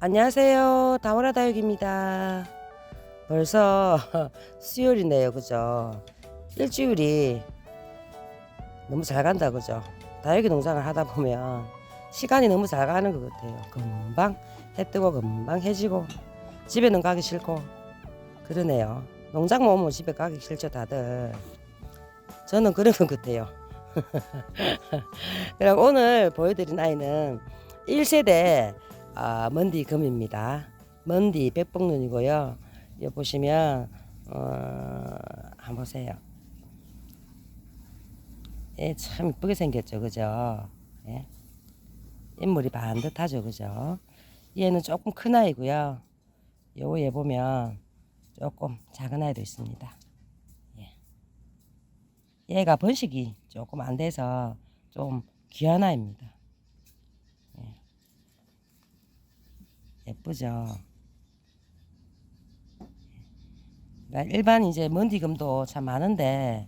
안녕하세요. 다오라 다육입니다. 벌써 수요일이네요. 그죠? 일주일이 너무 잘 간다. 그죠? 다육이 농장을 하다 보면 시간이 너무 잘 가는 것 같아요. 금방 해 뜨고 금방 해지고 집에는 가기 싫고 그러네요. 농장 못 오면 집에 가기 싫죠 다들. 저는 그런 것 같아요. 그럼 오늘 보여드린 아이는 1세대 아, 먼디 금입니다. 먼디 백봉눈이고요. 여기 보시면 어, 한번 보세요. 예, 참 이쁘게 생겼죠, 그죠? 예. 인물이 반듯하죠, 그죠? 얘는 조금 큰 아이고요. 요거 얘 보면 조금 작은 아이도 있습니다. 예. 얘가 번식이 조금 안 돼서 좀 귀한 아이입니다. 예쁘죠. 그러니까 일반 이제 먼디금도 참 많은데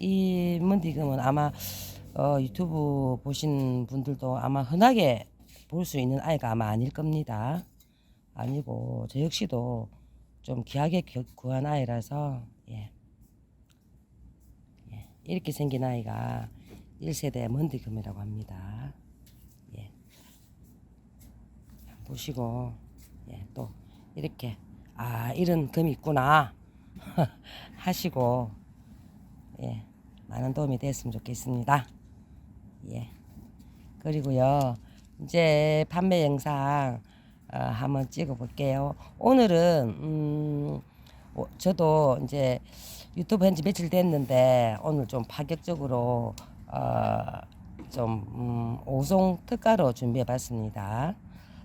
이 먼디금은 아마 어, 유튜브 보신 분들도 아마 흔하게 볼 수 있는 아이가 아마 아닐 겁니다. 아니고 저 역시도 좀 귀하게 겨- 구한 아이라서 예. 예. 이렇게 생긴 아이가 1세대 먼디금이라고 합니다. 예. 보시고 예, 또 이렇게 아 이런 금이 있구나 하시고 예, 많은 도움이 됐으면 좋겠습니다. 예. 그리고요 이제 판매 영상 어, 한번 찍어 볼게요. 오늘은 음, 어, 저도 이제 유튜브 한지 며칠 됐는데 오늘 좀 파격적으로 어, 좀 음, 오송 특가로 준비해 봤습니다.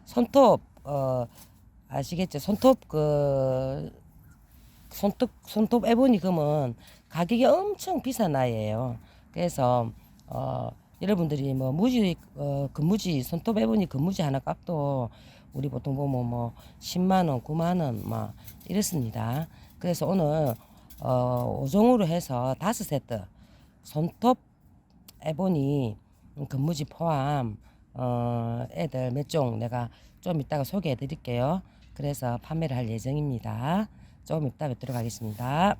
손톱 어 아시겠죠? 손톱 그 손톱 손톱 에보니 금은 가격이 엄청 비싼 아이예요. 그래서 어 여러분들이 뭐 무지 어 금무지 손톱 에보니 금무지 하나 값도 우리 보통 보면 뭐 10만 원, 9만 원막 이렇습니다. 그래서 오늘 어 5종으로 해서 다섯 세트 손톱 에보니 금무지 포함 어, 애들 몇 종 내가 좀 이따가 소개해 드릴게요. 그래서 판매를 할 예정입니다. 좀 이따 뵙도록 하겠습니다.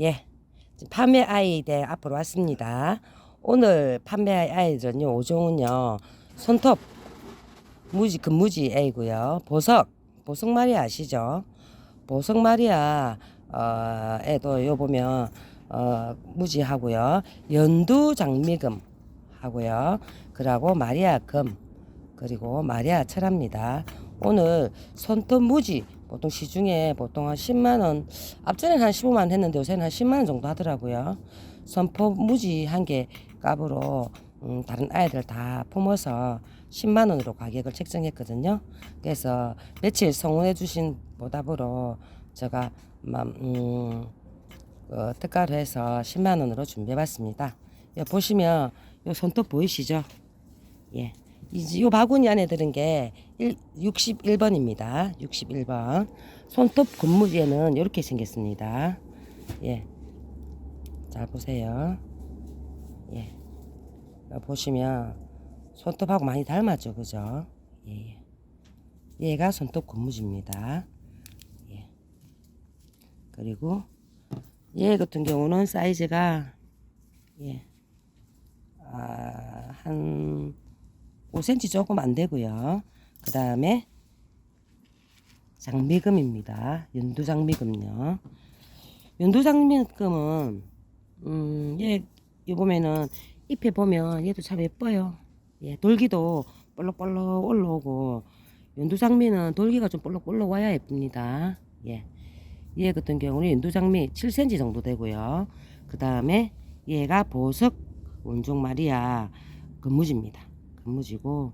예. 판매 아이들 앞으로 왔습니다. 오늘 판매할 아이들은요, 5종은요, 손톱, 무지, 금무지 애이고요. 보석, 보석 마리아 아시죠? 보석 마리아, 어, 애도 요 보면, 어, 무지하고요. 연두 장미금 하고요. 그리고 마리아 금, 그리고 마리아 철합니다. 오늘 손톱 무지, 보통 시중에 보통 한 10만 원, 앞전에는 한 15만 원 했는데 요새는 한 10만 원 정도 하더라고요. 손톱 무지 한 개 값으로 음, 다른 아이들 다 품어서 10만 원으로 가격을 책정했거든요. 그래서 며칠 성원해 주신 보답으로 제가 맘, 음, 어, 특가로 해서 10만 원으로 준비해 봤습니다. 여기 보시면 요 손톱 보이시죠? 예. 요 바구니 안에 들은 게 1, 61번입니다. 61번. 손톱 근무지에는 이렇게 생겼습니다. 예. 잘 보세요. 예. 어, 보시면 손톱하고 많이 닮았죠, 그죠? 예. 예. 얘가 손톱 고무지입니다. 예. 그리고 얘 같은 경우는 사이즈가 예. 아, 한 5cm 조금 안 되고요. 그 다음에 장미금입니다. 연두 장미금요. 연두 장미금은 음, 얘, 이 보면은 잎에 보면 얘도 참 예뻐요. 예, 돌기도 볼록볼록 올라오고 연두장미는 돌기가 좀 볼록볼록 와야 예쁩니다. 예, 얘 같은 경우는 연두장미 7cm 정도 되고요. 그 다음에 얘가 보석 원종 마리아 근무지입니다. 근무지고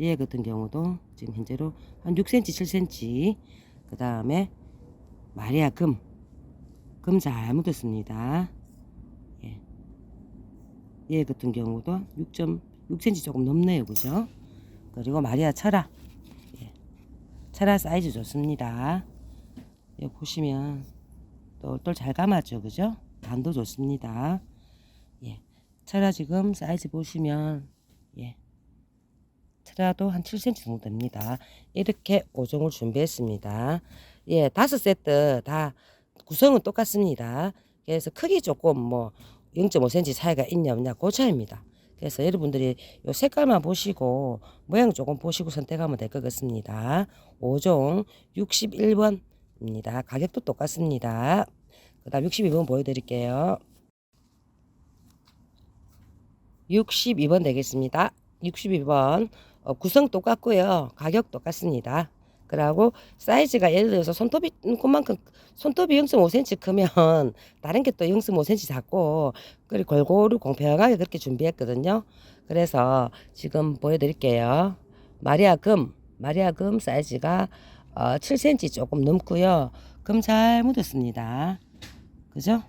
얘 같은 경우도 지금 현재로 한 6cm, 7cm. 그 다음에 마리아 금, 금 잘 묻었습니다. 얘 같은 경우도 6.6cm 조금 넘네요. 그죠? 그리고 마리아 철아. 예. 철아 사이즈 좋습니다. 여기 보시면 똘똘 잘 감았죠, 그죠? 단도 좋습니다. 예, 철아 지금 사이즈 보시면 예, 철아도 한 7cm 정도 됩니다. 이렇게 5종을 준비했습니다. 예, 다섯 세트 다 구성은 똑같습니다. 그래서 크기 조금 뭐 0.5cm 차이가 있냐 없냐 그 차이입니다. 그래서 여러분들이 요 색깔만 보시고 모양 조금 보시고 선택하면 될 것 같습니다. 5종 61번입니다. 가격도 똑같습니다. 그 다음 62번 보여드릴게요. 62번 되겠습니다. 62번 어, 구성 똑같고요. 가격 똑같습니다. 그리고 사이즈가 예를 들어서 손톱이 그만큼 손톱이 0.5cm 크면 다른 게 또 0.5cm 작고 그리고 골고루 공평하게 그렇게 준비했거든요. 그래서 지금 보여드릴게요. 마리아 금 마리아 금 사이즈가 어, 7cm 조금 넘고요. 금 잘 묻었습니다. 그죠?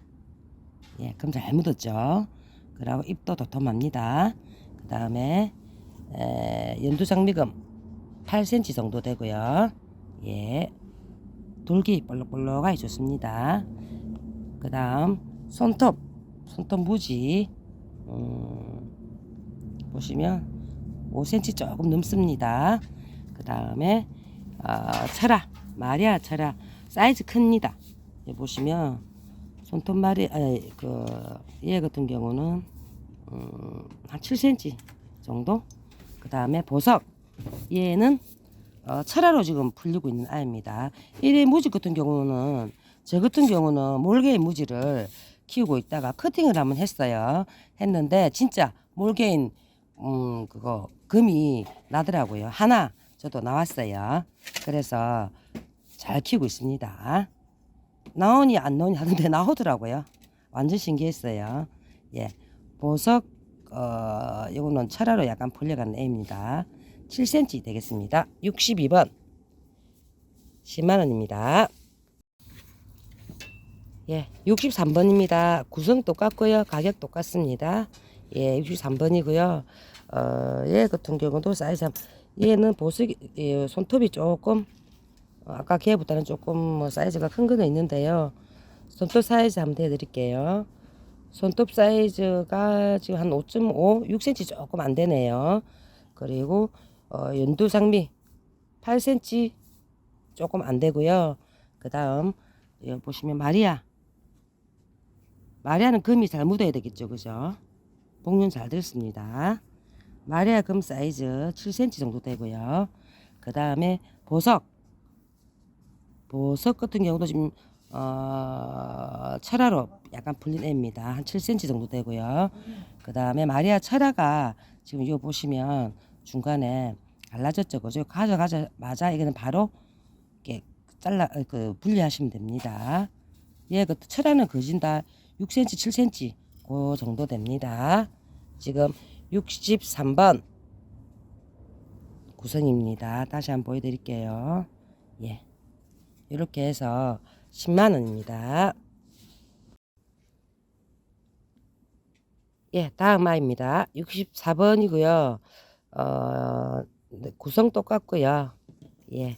예, 금 잘 묻었죠. 그리고 입도 도톰합니다. 그 다음에 연두 장미금 8cm 정도 되고요. 예, 돌기 볼록볼록하게 좋습니다. 그 다음 손톱, 손톱 무지 음, 보시면 5cm 조금 넘습니다. 그 다음에 어, 철아, 마리아 철아 사이즈 큽니다. 여기 보시면 손톱 마리, 아니 그얘 같은 경우는 음, 한 7cm 정도. 그 다음에 보석. 얘는 어, 철화로 지금 풀리고 있는 아이입니다. 이래 무지 같은 경우는 저 같은 경우는 몰개인 무지를 키우고 있다가 커팅을 한번 했어요. 했는데 진짜 몰개인 음 그거 금이 나더라고요. 하나 저도 나왔어요. 그래서 잘 키우고 있습니다. 나오니 안 나오니 하는데 나오더라고요. 완전 신기했어요. 예, 보석 어 이거는 철화로 약간 풀려가는 애입니다. 7cm 되겠습니다. 62번 10만 원입니다. 예, 63번입니다. 구성 똑같고요. 가격 똑같습니다. 예, 63번이고요. 어, 얘 같은 경우도 사이즈 한- 얘는 보석 예, 손톱이 조금 어, 아까 걔보다는 조금 뭐 사이즈가 큰 거는 있는데요. 손톱 사이즈 한번 대드릴게요. 손톱 사이즈가 지금 한 5.5, 6cm 조금 안 되네요. 그리고 어, 연두 장미 8cm 조금 안 되고요. 그 다음 여기 보시면 마리아 마리아는 금이 잘 묻어야 되겠죠, 그죠? 복륜 잘 들습니다. 마리아 금 사이즈 7cm 정도 되고요. 그 다음에 보석 보석 같은 경우도 지금 어, 철화로 약간 풀린 애입니다. 한 7cm 정도 되고요. 그 다음에 마리아 철화가 지금 이거 보시면 중간에 갈라졌죠. 그죠? 가져가자마자 이거는 바로 이렇게 잘라, 어, 그, 분리하시면 됩니다. 예, 그 철화는 거진다 6cm, 7cm 그 정도 됩니다. 지금 63번 구성입니다. 다시 한번 보여드릴게요. 예. 이렇게 해서 10만 원입니다. 예, 다음 아이입니다. 64번이고요. 어, 네, 구성 똑같고요. 예.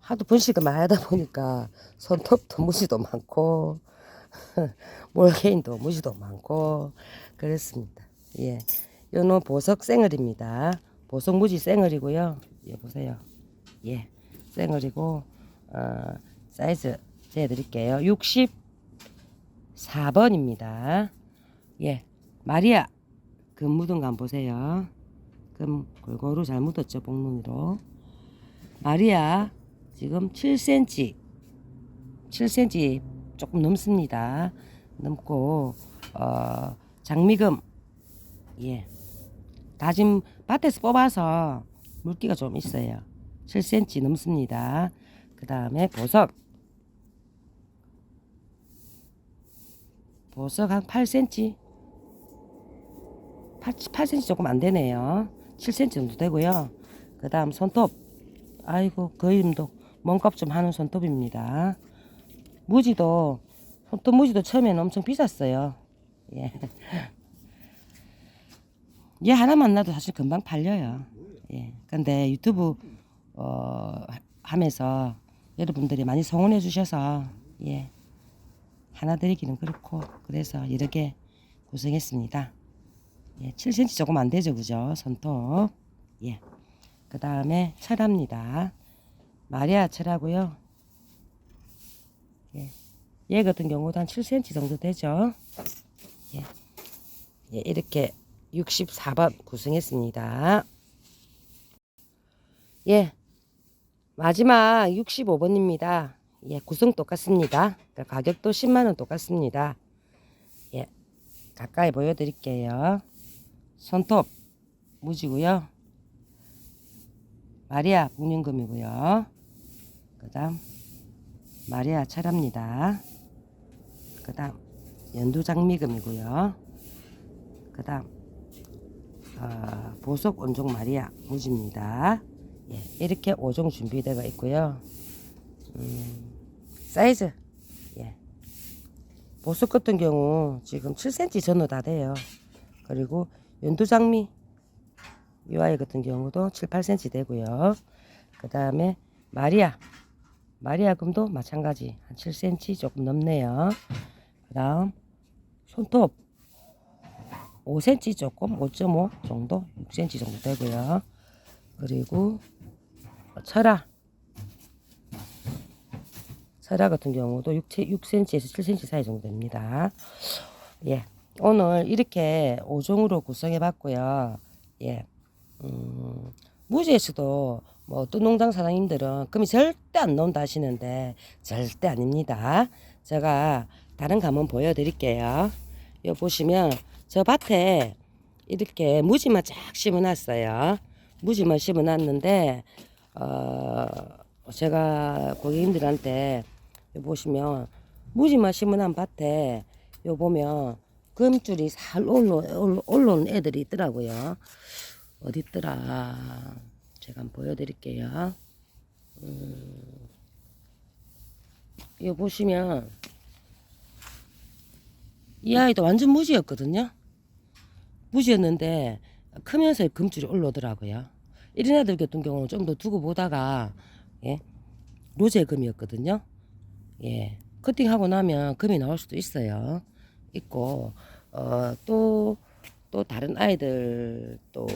하도 분식을 많이 하다 보니까 손톱도 무지도 많고 몰개인도 무지도 많고 그렇습니다. 예. 요는 보석 생얼입니다. 보석 무지 생얼이고요. 예, 보세요. 예. 생얼이고 어, 사이즈 재 드릴게요. 64번입니다. 예, 마리아 금 묻은 거 한번 보세요. 금 골고루 잘 묻었죠, 복눈으로. 마리아 지금 7cm, 7cm 조금 넘습니다. 넘고 어, 장미금 예, 다짐 밭에서 뽑아서 물기가 좀 있어요. 7cm 넘습니다. 그 다음에 보석. 보석 한 8cm. 8, 8cm 조금 안 되네요. 7cm 정도 되고요. 그 다음 손톱. 아이고, 그 이름도 몸값 좀 하는 손톱입니다. 무지도, 손톱 무지도 처음에는 엄청 비쌌어요. 예. 얘 하나만 놔도 사실 금방 팔려요. 예. 근데 유튜브 어, 하면서 여러분들이 많이 성원해 주셔서 예 하나 드리기는 그렇고 그래서 개 구성했습니다. 예, 7cm 조금 안 되죠, 그죠? 손톱. 예. 그 다음에 철합니다. 마리아 철하고요. 예. 얘 같은 경우도 한 7cm 정도 되죠. 예. 예, 이렇게 64번 구성했습니다. 예. 마지막 65번입니다. 예, 구성 똑같습니다. 그러니까 가격도 10만원 똑같습니다. 예. 가까이 보여드릴게요. 손톱 무지고요. 마리아 북년금이고요. 그 다음 마리아 철합니다. 그 다음 연두장미금이고요. 그 다음 어, 보석 온종 마리아 무지입니다. 예, 이렇게 5종 준비되어 있고요. 음, 사이즈 예. 보석 같은 경우 지금 7cm 전후 다 돼요. 그리고 연두장미 이 아이 같은 경우도 7, 8cm 되고요. 그 다음에 마리아 마리아 금도 마찬가지 한 7cm 조금 넘네요. 그 다음 손톱 5cm 조금 5.5 정도 6cm 정도 되고요. 그리고 철아 철아 같은 경우도 6, 6cm에서 7cm 사이 정도 됩니다. 예. 오늘 이렇게 5종으로 구성해 봤고요. 예. 음, 무지에서도 뭐 어떤 농장 사장님들은 금이 절대 안 나온다 하시는데 절대 아닙니다. 제가 다른 거 한번 보여드릴게요. 여기 보시면 저 밭에 이렇게 무지만 쫙 심어놨어요. 무지만 심어놨는데 어, 제가 고객님들한테 여기 보시면 무지만 심어놓은 밭에 요 보면 금줄이 살 올라, 올라, 올라온 애들이 있더라고요. 어디 있더라. 제가 한번 보여드릴게요. 음, 이거 보시면 이 아이도 완전 무지였거든요. 무지였는데 크면서 금줄이 올라오더라고요. 이런 애들 같은 경우는 좀 더 두고 보다가 예, 로제 금이었거든요. 예, 커팅하고 나면 금이 나올 수도 있어요. 있고 어, 또, 또 다른 아이들 또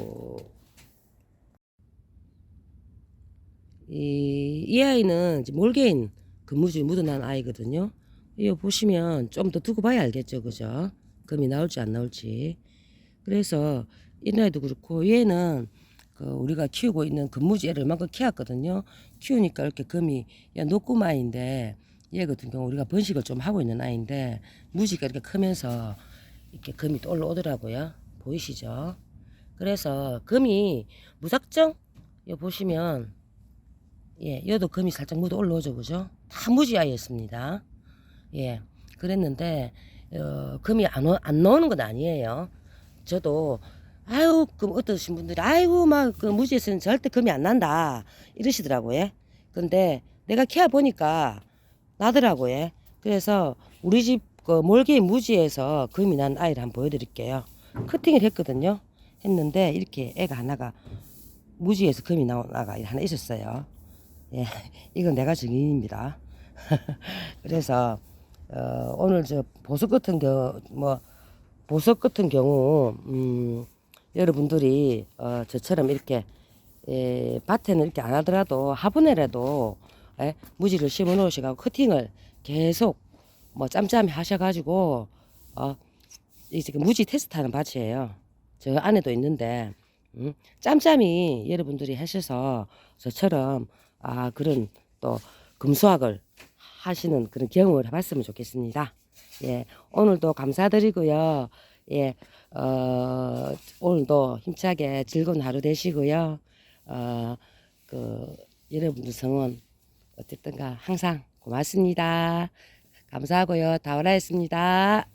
이, 이 아이는 몰개인 근무줄이 묻어난 아이거든요. 이거 보시면 좀 더 두고 봐야 알겠죠, 그죠? 금이 나올지 안 나올지. 그래서 이 아이도 그렇고 얘는 그 우리가 키우고 있는 근무지 애를 얼마큼 키웠거든요. 키우니까 이렇게 금이 야 노꾸마인데 얘 같은 경우 우리가 번식을 좀 하고 있는 아이인데 무지가 이렇게 크면서 이렇게 금이 또 올라오더라고요. 보이시죠? 그래서 금이 무작정 여 보시면 예, 여도 금이 살짝 묻어 올라오죠, 그죠? 다 무지 아이였습니다. 예, 그랬는데 어, 금이 안, 오- 안 나오는 건 아니에요. 저도 아유, 그 어떠신 분들이 아이고 막 그 무지에서는 절대 금이 안 난다 이러시더라고요. 예. 근데 내가 키워 보니까 나더라고요. 예. 그래서 우리 집 그 몰개 무지에서 금이 난 아이를 한번 보여드릴게요. 커팅을 했거든요. 했는데 이렇게 애가 하나가 무지에서 금이 나오나가 하나 있었어요. 예, 이건 내가 증인입니다. 그래서 어, 오늘 저 보석 같은 경우 뭐 보석 같은 경우 음, 여러분들이 어, 저처럼 이렇게 예, 밭에는 이렇게 안 하더라도 화분에라도 예, 무지를 심어 놓으시고 커팅을 계속 뭐 짬짬이 하셔가지고 어, 이 지금 무지 테스트하는 밭이에요. 저 안에도 있는데 음, 짬짬이 여러분들이 하셔서 저처럼 아 그런 또 금수학을 하시는 그런 경험을 해봤으면 좋겠습니다. 예, 오늘도 감사드리고요. 예, 어, 오늘도 힘차게 즐거운 하루 되시고요. 어, 그 여러분들 성원 어쨌든가 항상 고맙습니다. 감사하고요. 다오라였습니다.